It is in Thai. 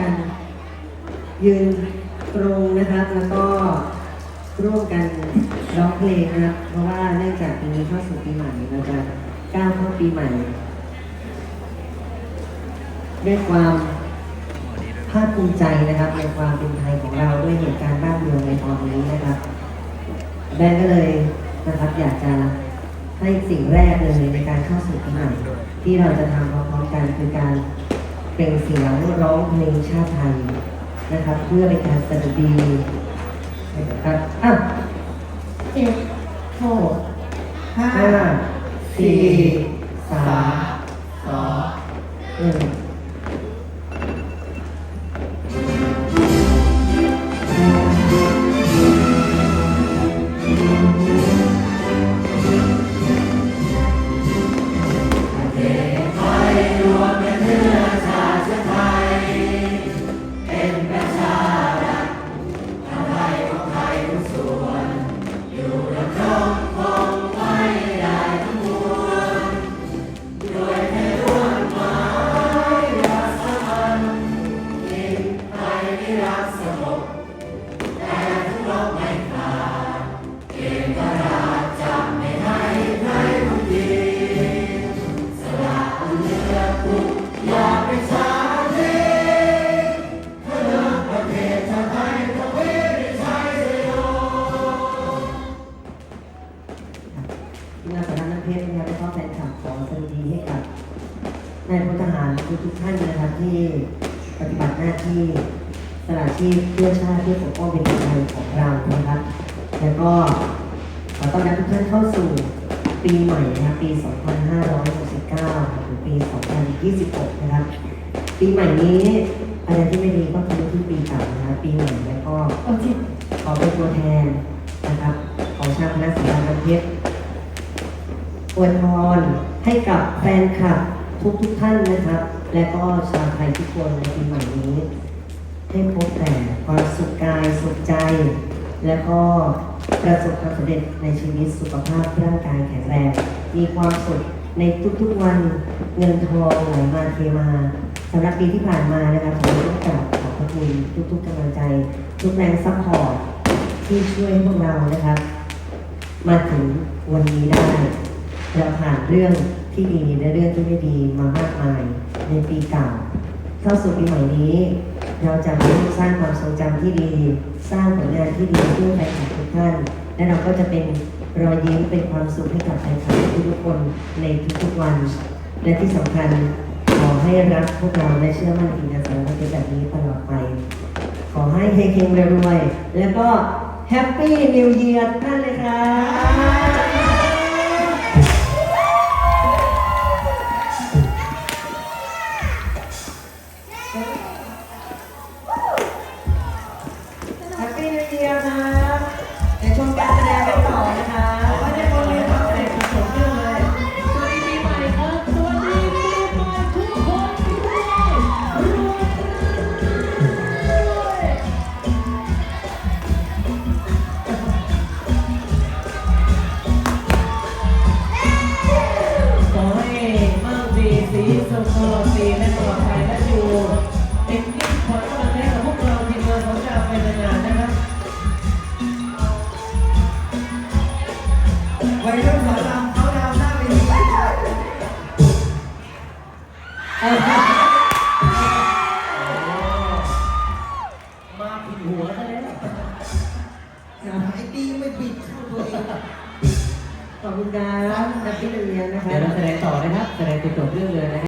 กันยืนตรงนะครับ แล้วก็ร่วมกันร้องเพลงนะครับ เพราะว่าเนื่องจากปีนี้เข้าสู่ปีใหม่เราจะก้าวเข้าปีใหม่ด้วยความภาคภูมิใจนะครับในความเป็นไทยของเราด้วยเหตุการณ์บ้านเมืองในตอนนี้นะครับแบงก์ก็เลยนะครับอยากจะให้สิ่งแรกเลยในการเข้าสู่ปีใหม่ที่เราจะทำพร้อมๆกันคือการ เปล่งเสียงร้องเพลงชาติไทยนะครับ เพื่อเป็นการสดุดีนะครับอะเจ็ดหกห้าห้าสี่สาม นายพลทหารทุกๆท่านนะครับที่ปฏิบัติหน้าที่สละชีพเพื่อชาติเพื่อปกป้องเป็นคนไทยของเรานะครับ แล้วก็ขอต้อนรับทุกท่านเข้าสู่ปีใหม่นะครับปี 2569หรือปี 2026 นะครับ ปีใหม่นี้อะไรที่ไม่ดีก็คือที่ปีเก่านะครับปีใหม่แล้วก็ขอเป็นตัวแทนนะครับ ของชาวคณะศิลปาเพชรอวยพรให้กับแฟนคลับ ทุกทุกท่านนะครับ และก็ชาวไทยทุกคนในปีใหม่นี้ ให้พบแต่ความสุขกายสุขใจ และก็ประสบความสำเร็จในชีวิตสุขภาพร่างกายแข็งแรง มีความสุขในทุกๆวันเงินทองไหลมาเทมาสำหรับปีที่ผ่านมานะครับผมต้องกราบขอบพระคุณทุกๆกำลังใจ ทุกแรงซัพพอร์ตที่ช่วยให้พวกเรานะครับ มาถึงวันนี้ได้ เราผ่านเรื่องที่ดีและเรื่องที่ไม่ดีมามากมายในปีเก่า เข้าสู่ปีใหม่นี้ เราจะร่วมสร้างความทรงจำที่ดี สร้างผลงานที่ดีเพื่อแฟนคลับทุกท่าน และเราก็จะเป็นรอยยิ้มเป็นความสุขให้กับแฟนคลับทุกคนในทุกๆวัน และที่สำคัญขอให้รักพวกเราและเชื่อมั่นในงานสารพัดแบบนี้ตลอดไป ขอให้เฮงๆรวยๆแล้วก็แฮปปี้นิวเยียร์ท่านเลยครับ มาผิดหัวซะแล้วไอ้ตีไม่ปิดเข้าตัวเองขอบคุณครับแฮปปี้นิวเยียร์นะครัเดี๋ยวเราบแสดงต่อนะครับ แสดงจนจบเรื่องเลยนะครับ